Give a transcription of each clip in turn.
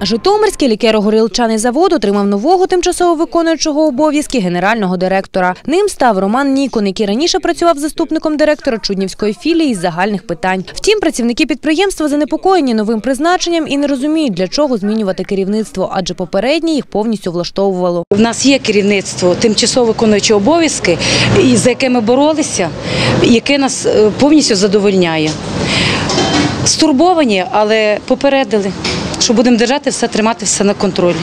Житомирський лікеро-горілчаний завод отримав нового тимчасово виконуючого обов'язки генерального директора. Ним став Роман Нікон, який раніше працював заступником директора Чуднівської філії з загальних питань. Втім, працівники підприємства занепокоєні новим призначенням і не розуміють, для чого змінювати керівництво, адже попереднє їх повністю влаштовувало. У нас є керівництво, тимчасово виконуючі обов'язки, за яке ми боролися, яке нас е, повністю задовольняє. Стурбовані, але попередили, що будемо держати все, тримати все на контролі.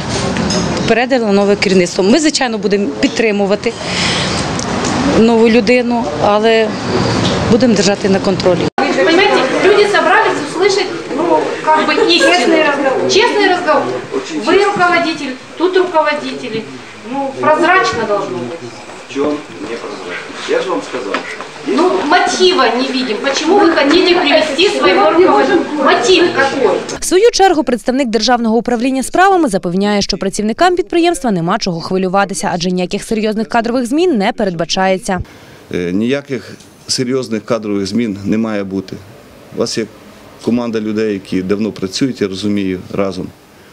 Попередили нове керівництво. Ми, звичайно, будемо підтримувати нову людину, але будемо держати на контролі. Понимаете, люди собрались услышать, ну, как бы истину. Честный разговор. Честный разговор. Вы руководитель, тут руководители. Ну, прозрачно должно быть. В чем не прозрачно? Я же вам сказал. Ну, мотива не видим. Почему вы хотите привести своего руководителя? Мотив какой? В свою чергу представник державного управління справами запевняє, що працівникам підприємства нема чого хвилюватися, адже ніяких серйозних кадрових змін не передбачається. Е, Ніяких серйозних кадрових змін не має бути. У вас є команда людей, які давно працюють, я розумію, разом,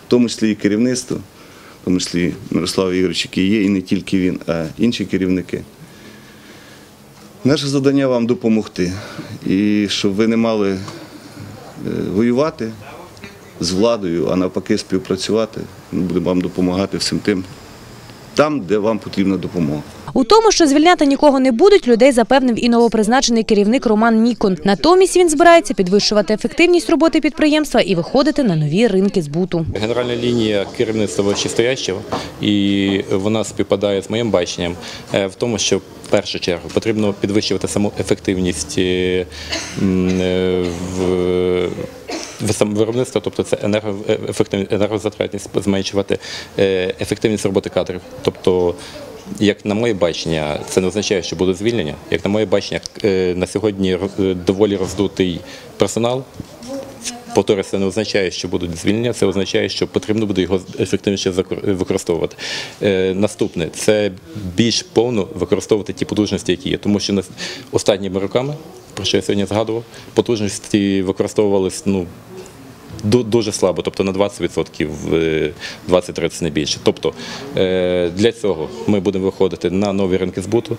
в тому числі і керівництво, в тому числі Мирослав Ігорович, який є, і не тільки він, а інші керівники. Наше завдання вам допомогти. І щоб ви не мали е, воювати з владою, а навпаки співпрацювати. Ми будемо вам допомагати всім тим, там, де вам потрібна допомога. У тому, що звільняти нікого не будуть, людей запевнив і новопризначений керівник Роман Нікон. Натомість він збирається підвищувати ефективність роботи підприємства і виходити на нові ринки збуту. Генеральна лінія керівництва вищестоящого, і вона співпадає з моїм баченням е, в тому, що в першу чергу потрібно підвищувати саму ефективність е, е, в виробництва, тобто це енергоефективність, енергозатратність, зменшувати е, ефективність роботи кадрів. Тобто, як на моє бачення, це не означає, що буде звільнення. Як на моє бачення, е, на сьогодні е, доволі роздутий персонал. Повторюю, це не означає, що будуть звільнення, це означає, що потрібно буде його ефективніше використовувати. Е, наступне це більш повно використовувати ті потужності, які є. Тому що останніми роками, про що я сьогодні згадував, потужності використовувалися ну, дуже слабо, тобто на 20%, е, 20-30 не більше. Тобто е, для цього ми будемо виходити на нові ринки збуту,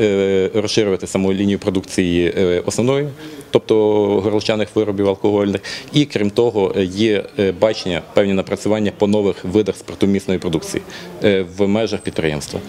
е, розширювати саму лінію продукції е, основної, тобто горілчаних виробів алкогольних. І крім того, е, є е, бачення, певні напрацювання по нових видах спиртомісної продукції е, в межах підприємства.